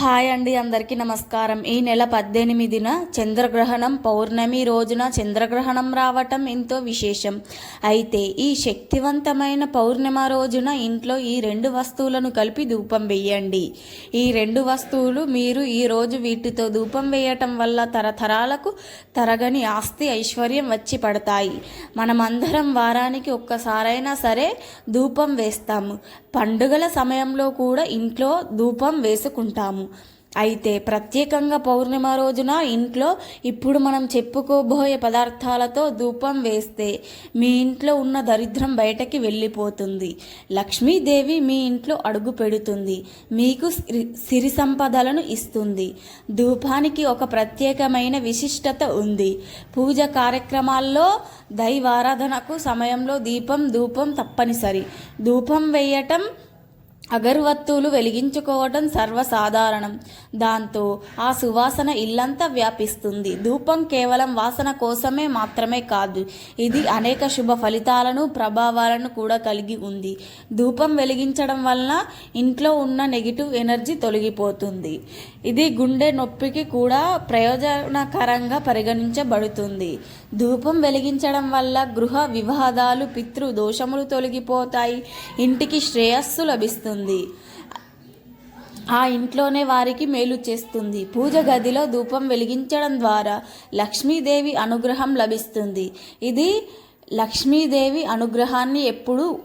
Hi అండి అందరికీ నమస్కారం. ఈ నెల పద్దెనిమిదిన చంద్రగ్రహణం పౌర్ణమి రోజున చంద్రగ్రహణం రావటం ఎంతో విశేషం. అయితే ఈ శక్తివంతమైన పౌర్ణమ రోజున ఇంట్లో ఈ రెండు వస్తువులను కలిపి ధూపం వేయండి. ఈ రెండు వస్తువులు మీరు ఈ రోజు వీటితో ధూపం వేయటం వల్ల తరతరాలకు తరగని ఆస్తి ఐశ్వర్యం వచ్చి పడతాయి. మనమందరం వారానికి ఒక్కసారైనా సరే ధూపం వేస్తాము. పండుగల సమయంలో కూడా ఇంట్లో ధూపం వేసుకుంటాము. అయితే ప్రత్యేకంగా పౌర్ణిమ రోజున ఇంట్లో ఇప్పుడు మనం చెప్పుకోబోయే పదార్థాలతో ధూపం వేస్తే మీ ఇంట్లో ఉన్న దరిద్రం బయటకి వెళ్ళిపోతుంది. లక్ష్మీదేవి మీ ఇంట్లో అడుగు పెడుతుంది. మీకు సిరి సిరి సంపదలను ఇస్తుంది. ధూపానికి ఒక ప్రత్యేకమైన విశిష్టత ఉంది. పూజ కార్యక్రమాల్లో దైవారాధనకు సమయంలో దీపం ధూపం తప్పనిసరి. ధూపం వేయటం అగర్వత్తులు వెలిగించుకోవటం సర్వసాధారణం. దాంతో ఆ సువాసన ఇల్లంతా వ్యాపిస్తుంది. ధూపం కేవలం వాసన కోసమే మాత్రమే కాదు ఇది అనేక శుభ ఫలితాలను ప్రభావాలను కూడా కలిగి ఉంది. ధూపం వెలిగించడం వలన ఇంట్లో ఉన్న నెగిటివ్ ఎనర్జీ తొలగిపోతుంది. ఇది గుండె నొప్పికి కూడా ప్రయోజనకరంగా పరిగణించబడుతుంది. ధూపం వెలిగించడం వల్ల గృహ వివాదాలు పితృ దోషములు తొలగిపోతాయి. ఇంటికి శ్రేయస్సు లభిస్తుంది. ఆ ఇంట్లోనే వారికి మేలు చేస్తుంది. పూజ గదిలో ధూపం వెలిగించడం ద్వారా లక్ష్మీదేవి అనుగ్రహం లభిస్తుంది. ఇది లక్ష్మీదేవి అనుగ్రహాన్ని ఎప్పుడూ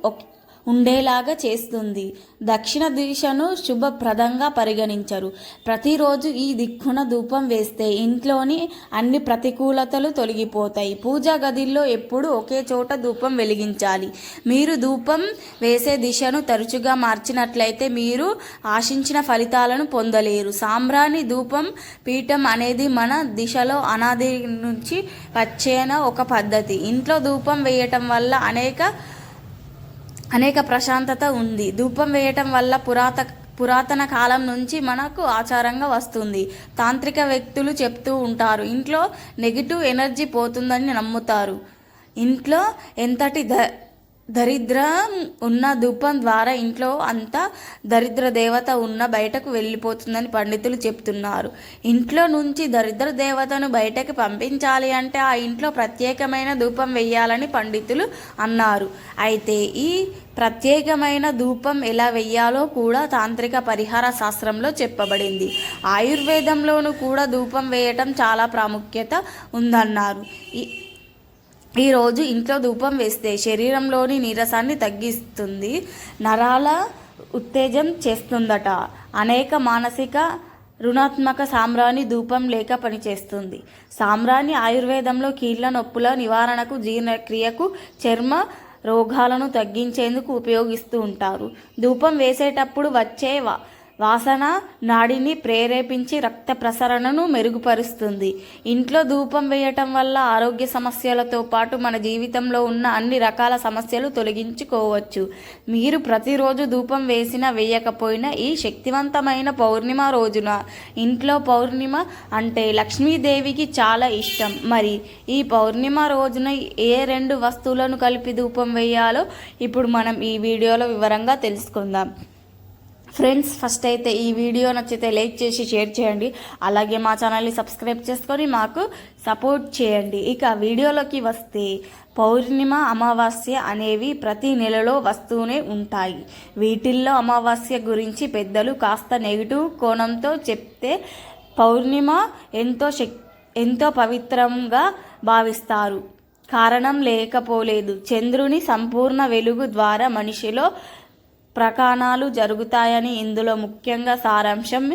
ఉండేలాగా చేస్తుంది. దక్షిణ దిశను శుభప్రదంగా పరిగణించరు. ప్రతిరోజు ఈ దిక్కున ధూపం వేస్తే ఇంట్లోని అన్ని ప్రతికూలతలు తొలగిపోతాయి. పూజా గదిలో ఎప్పుడు ఒకే చోట ధూపం వెలిగించాలి. మీరు ధూపం వేసే దిశను తరచుగా మార్చినట్లయితే మీరు ఆశించిన ఫలితాలను పొందలేరు. సాంబ్రాణి ధూపం పీఠం అనేది మన దిశలో అనాది నుంచి వచ్చేన ఒక పద్ధతి. ఇంట్లో ధూపం వేయటం వల్ల అనేక అనేక ప్రశాంతత ఉంది. ధూపం వేయటం వల్ల పురాత పురాతన కాలం నుంచి మనకు ఆచారంగా వస్తుంది. తాంత్రిక వ్యక్తులు చెప్తూ ఉంటారు ఇంట్లో నెగిటివ్ ఎనర్జీ పోతుందని నమ్ముతారు. ఇంట్లో ఎంతటి ద దరిద్రం ఉన్న ధూపం ద్వారా ఇంట్లో అంతా దరిద్ర దేవత ఉన్న బయటకు వెళ్ళిపోతుందని పండితులు చెప్తున్నారు. ఇంట్లో నుంచి దరిద్ర దేవతను బయటకు పంపించాలి అంటే ఆ ఇంట్లో ప్రత్యేకమైన ధూపం వేయాలని పండితులు అన్నారు. అయితే ఈ ప్రత్యేకమైన ధూపం ఎలా వెయ్యాలో కూడా తాంత్రిక పరిహార శాస్త్రంలో చెప్పబడింది. ఆయుర్వేదంలోనూ కూడా ధూపం వేయటం చాలా ప్రాముఖ్యత ఉందన్నారు. ఈ ఈరోజు ఇంట్లో ధూపం వేస్తే శరీరంలోని నీరసాన్ని తగ్గిస్తుంది నరాల ఉత్తేజం చేస్తుందట. అనేక మానసిక రుణాత్మక సామ్రాణి ధూపం లేక పనిచేస్తుంది. సామ్రాణి ఆయుర్వేదంలో కీళ్ళ నొప్పుల నివారణకు జీర్ణక్రియకు చర్మ రోగాలను తగ్గించేందుకు ఉపయోగిస్తూ ఉంటారు. ధూపం వేసేటప్పుడు వచ్చే వాసన నాడిని ప్రేరేపించి రక్త ప్రసరణను మెరుగుపరుస్తుంది. ఇంట్లో ధూపం వేయటం వల్ల ఆరోగ్య సమస్యలతో పాటు మన జీవితంలో ఉన్న అన్ని రకాల సమస్యలు తొలగించుకోవచ్చు. మీరు ప్రతిరోజు ధూపం వేసినా వేయకపోయినా ఈ శక్తివంతమైన పౌర్ణిమ రోజున ఇంట్లో పౌర్ణిమ అంటే లక్ష్మీదేవికి చాలా ఇష్టం. మరి ఈ పౌర్ణిమ రోజున ఏ రెండు వస్తువులను కలిపి ధూపం వేయాలో ఇప్పుడు మనం ఈ వీడియోలో వివరంగా తెలుసుకుందాం. ఫ్రెండ్స్ ఫస్ట్ అయితే ఈ వీడియో నచ్చితే లైక్ చేసి షేర్ చేయండి. అలాగే మా ఛానల్ని సబ్స్క్రైబ్ చేసుకొని మాకు సపోర్ట్ చేయండి. ఇక వీడియోలోకి వస్తే పౌర్ణిమ అమావాస్య అనేవి ప్రతి నెలలో వస్తూనే ఉంటాయి. వీటిల్లో అమావాస్య గురించి పెద్దలు కాస్త నెగిటివ్ కోణంతో చెప్తే పౌర్ణిమ ఎంతో శక్ ఎంతో పవిత్రంగా భావిస్తారు. కారణం లేకపోలేదు. చంద్రుని సంపూర్ణ వెలుగు ద్వారా మనిషిలో ప్రకాణాలు జరుగుతాయని ఇందులో ముఖ్యంగా సారాంశం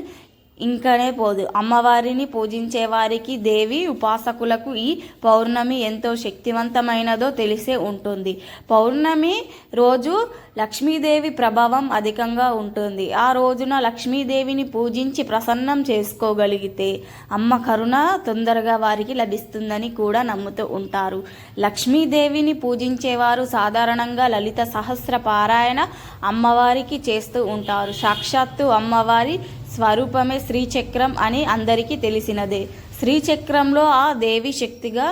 ఇంకనే పోదు. అమ్మవారిని పూజించే వారికి దేవి ఉపాసకులకు ఈ పౌర్ణమి ఎంతో శక్తివంతమైనదో తెలిసే ఉంటుంది. పౌర్ణమి రోజు లక్ష్మీదేవి ప్రభావం అధికంగా ఉంటుంది. ఆ రోజున లక్ష్మీదేవిని పూజించి ప్రసన్నం చేసుకోగలిగితే అమ్మ కరుణ తొందరగా వారికి లభిస్తుందని కూడా నమ్ముతూ ఉంటారు. లక్ష్మీదేవిని పూజించేవారు సాధారణంగా లలిత సహస్ర పారాయణ అమ్మవారికి చేస్తూ ఉంటారు. సాక్షాత్తు అమ్మవారి స్వరూపమే శ్రీచక్రం అని అందరికీ తెలిసినదే. శ్రీచక్రంలో ఆ దేవి శక్తిగా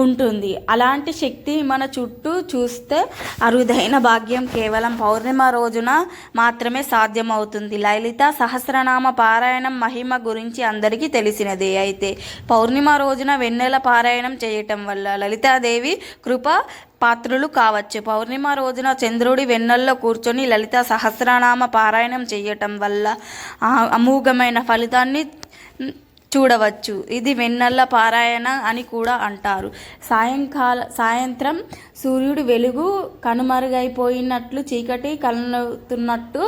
ఉంటుంది. అలాంటి శక్తి మన చుట్టూ చూస్తే అరుదైన భాగ్యం కేవలం పౌర్ణిమ రోజున మాత్రమే సాధ్యమవుతుంది. లలిత సహస్రనామ పారాయణం మహిమ గురించి అందరికీ తెలిసినదే. అయితే పౌర్ణిమ రోజున వెన్నెల పారాయణం చేయటం వల్ల లలితాదేవి కృప పాత్రులు కావచ్చు. పౌర్ణిమ రోజున చంద్రుడి వెన్నెల్లో కూర్చొని లలిత సహస్రనామ పారాయణం చేయటం వల్ల అమోఘమైన ఫలితాన్ని చూడవచ్చు. ఇది వెన్నెల పారాయణ అని కూడా అంటారు. సాయంకాల సాయంత్రం సూర్యుడు వెలుగు కనుమరుగైపోయినట్లు చీకటి కలుతున్నట్టు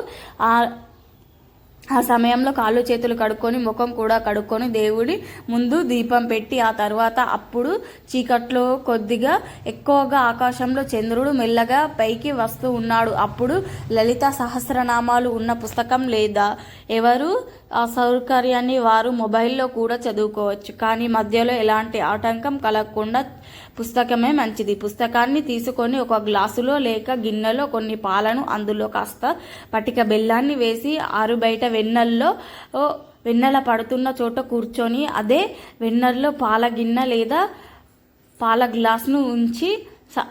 ఆ సమయంలో కాళ్ళు చేతులు కడుక్కొని ముఖం కూడా కడుక్కొని దేవుడి ముందు దీపం పెట్టి ఆ తర్వాత అప్పుడు చీకట్లో కొద్దిగా ఎక్కువగా ఆకాశంలో చంద్రుడు మెల్లగా పైకి వస్తూ ఉన్నాడు. అప్పుడు లలిత సహస్రనామాలు ఉన్న పుస్తకం లేదా ఎవరు ఆ సౌకర్యాన్ని వారు మొబైల్లో కూడా చదువుకోవచ్చు. కానీ మధ్యలో ఎలాంటి ఆటంకం కలగకుండా పుస్తకమే మంచిది. పుస్తకాన్ని తీసుకొని ఒక గ్లాసులో లేక గిన్నెలో కొన్ని పాలను అందులో కాస్త పటిక బెల్లాన్ని వేసి ఆరు బయట వెన్నెల్లో ఓ, వెన్నెల పడుతున్న చోట కూర్చొని అదే వెన్నెల్లో పాల గిన్నె లేదా పాల గ్లాస్ను ఉంచి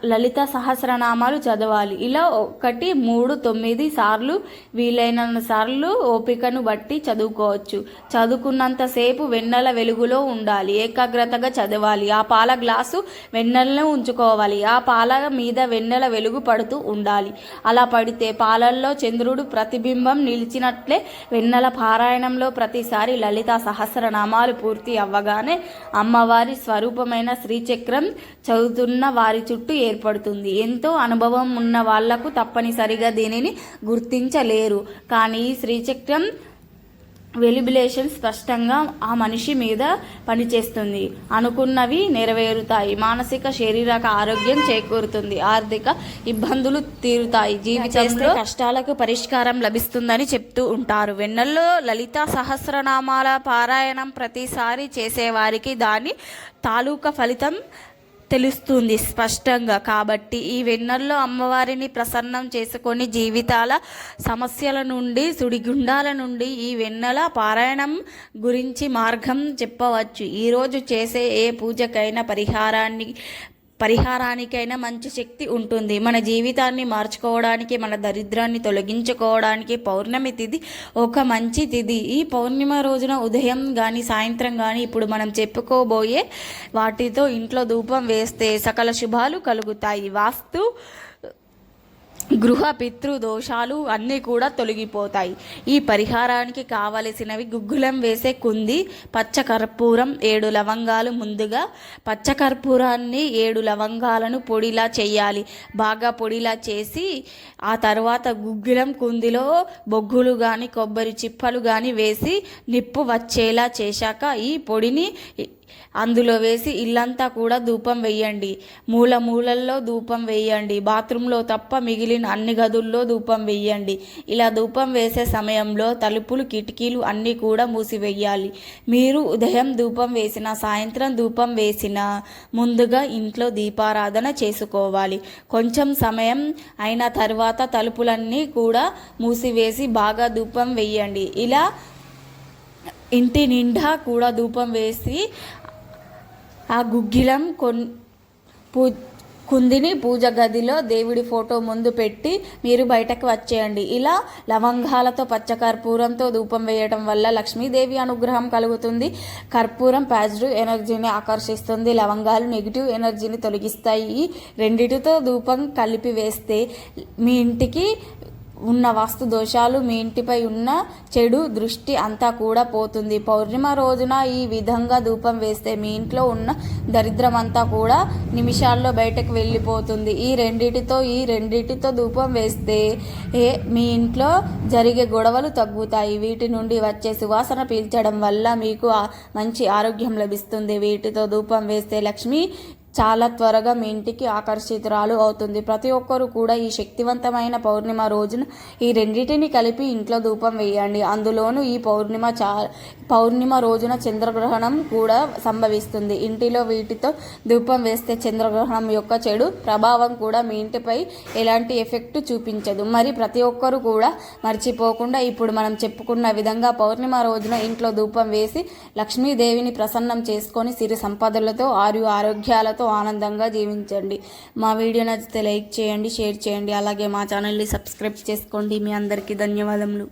లలిత సహస్రనామాలు చదవాలి. ఇలా ఒకటి మూడు తొమ్మిది సార్లు వీలైన సార్లు ఓపికను బట్టి చదువుకోవచ్చు. చదువుకున్నంతసేపు వెన్నెల వెలుగులో ఉండాలి. ఏకాగ్రతగా చదవాలి. ఆ పాల గ్లాసు వెన్నెలను ఉంచుకోవాలి. ఆ పాల మీద వెన్నెల వెలుగు పడుతూ ఉండాలి. అలా పడితే పాలల్లో చంద్రుడు ప్రతిబింబం నిలిచినట్లే వెన్నెల పారాయణంలో ప్రతిసారి లలిత సహస్రనామాలు పూర్తి అవ్వగానే అమ్మవారి స్వరూపమైన శ్రీచక్రం చదువుతున్న వారి చుట్టూ ఏర్పడుతుంది. ఎంతో అనుభవం ఉన్న వాళ్ళకు తప్పనిసరిగా దీనిని గుర్తించలేరు. కానీ ఈ శ్రీచక్రం వెలిబిలేషన్ స్పష్టంగా ఆ మనిషి మీద పనిచేస్తుంది. అనుకున్నవి నెరవేరుతాయి. మానసిక శారీరక ఆరోగ్యం చేకూరుతుంది. ఆర్థిక ఇబ్బందులు తీరుతాయి. జీవితంలో కష్టాలకు పరిష్కారం లభిస్తుందని చెప్తూ ఉంటారు. వెన్నెల్లో లలిత సహస్రనామాల పారాయణం ప్రతిసారి చేసేవారికి దాని తాలూకా ఫలితం తెలుస్తుంది స్పష్టంగా. కాబట్టి ఈ వెన్నెల్లో అమ్మవారిని ప్రసన్నం చేసుకొని జీవితాల సమస్యల నుండి సుడిగుండాల నుండి ఈ వెన్నెల పారాయణం గురించి మార్గం చెప్పవచ్చు. ఈరోజు చేసే ఏ పూజకైనా పరిహారాన్ని పరిహారానికైనా మంచి శక్తి ఉంటుంది. మన జీవితాన్ని మార్చుకోవడానికి మన దరిద్రాన్ని తొలగించుకోవడానికి పౌర్ణమి తిథి ఒక మంచి తిథి ఈ పౌర్ణిమ రోజున ఉదయం కానీ సాయంత్రం కానీ ఇప్పుడు మనం చెప్పుకోబోయే వాటితో ఇంట్లో ధూపం వేస్తే సకల శుభాలు కలుగుతాయి. వాస్తు గృహ పితృ దోషాలు అన్నీ కూడా తొలగిపోతాయి. ఈ పరిహారానికి కావలసినవి గుగ్గులం వేసే కుంది పచ్చకర్పూరం ఏడు లవంగాలు ముందుగా. పచ్చకర్పూరాన్ని ఏడు లవంగాలను పొడిలా చేయాలి. బాగా పొడిలా చేసి ఆ తర్వాత గుగ్గిలం కుందిలో బొగ్గులు కానీ కొబ్బరి చిప్పలు కానీ వేసి నిప్పు వచ్చేలా చేశాక ఈ పొడిని అందులో వేసి ఇల్లంతా కూడా ధూపం వేయండి. మూల మూలల్లో ధూపం వేయండి. బాత్రూంలో తప్ప మిగిలిన అన్ని గదుల్లో ధూపం వేయండి. ఇలా ధూపం వేసే సమయంలో తలుపులు కిటికీలు అన్నీ కూడా మూసివేయాలి. మీరు ఉదయం ధూపం వేసిన సాయంత్రం ధూపం వేసిన ముందుగా ఇంట్లో దీపారాధన చేసుకోవాలి. కొంచెం సమయం అయిన తర్వాత తలుపులన్నీ కూడా మూసివేసి బాగా ధూపం వేయండి. ఇలా ఇంటి నిండా కూడా ధూపం వేసి ఆ గుగ్గిలం కొన్ పూ కుందిని పూజ గదిలో దేవుడి ఫోటో ముందు పెట్టి మీరు బయటకు వచ్చేయండి. ఇలా లవంగాలతో పచ్చ కర్పూరంతో ధూపం వేయటం వల్ల లక్ష్మీదేవి అనుగ్రహం కలుగుతుంది. కర్పూరం పాజిటివ్ ఎనర్జీని ఆకర్షిస్తుంది. లవంగాలు నెగిటివ్ ఎనర్జీని తొలగిస్తాయి. రెండిటితో ధూపం కలిపి వేస్తే మీ ఇంటికి ఉన్న వాస్తు దోషాలు మీ ఇంటిపై ఉన్న చెడు దృష్టి అంతా కూడా పోతుంది. పౌర్ణిమ రోజున ఈ విధంగా ధూపం వేస్తే మీ ఇంట్లో ఉన్న దరిద్రం అంతా కూడా నిమిషాల్లో బయటకు వెళ్ళిపోతుంది. ఈ రెండిటితో ఈ రెండిటితో ధూపం వేస్తే ఏ మీ ఇంట్లో జరిగే గొడవలు తగ్గుతాయి. వీటి నుండి వచ్చే సువాసన పీల్చడం వల్ల మీకు మంచి ఆరోగ్యం లభిస్తుంది. వీటితో ధూపం వేస్తే లక్ష్మి చాలా త్వరగా మీ ఇంటికి ఆకర్షితురాలు అవుతుంది. ప్రతి ఒక్కరూ కూడా ఈ శక్తివంతమైన పౌర్ణిమ రోజున ఈ రెండింటిని కలిపి ఇంట్లో ధూపం వేయండి. అందులోనూ ఈ పౌర్ణిమ చా పౌర్ణిమ రోజున చంద్రగ్రహణం కూడా సంభవిస్తుంది. ఇంటిలో వీటితో ధూపం వేస్తే చంద్రగ్రహణం యొక్క చెడు ప్రభావం కూడా మీ ఇంటిపై ఎలాంటి ఎఫెక్ట్ చూపించదు. మరి ప్రతి ఒక్కరూ కూడా మర్చిపోకుండా ఇప్పుడు మనం చెప్పుకున్న విధంగా పౌర్ణిమ రోజున ఇంట్లో ధూపం వేసి లక్ష్మీదేవిని ప్రసన్నం చేసుకొని సిరి సంపదలతో ఆరు ఆరోగ్యాలతో పిల్లలతో ఆనందంగా జీవించండి. మా వీడియో నచ్చితే లైక్ చేయండి షేర్ చేయండి. అలాగే మా ఛానల్ని సబ్స్క్రైబ్ చేసుకోండి. మీ అందరికీ ధన్యవాదములు.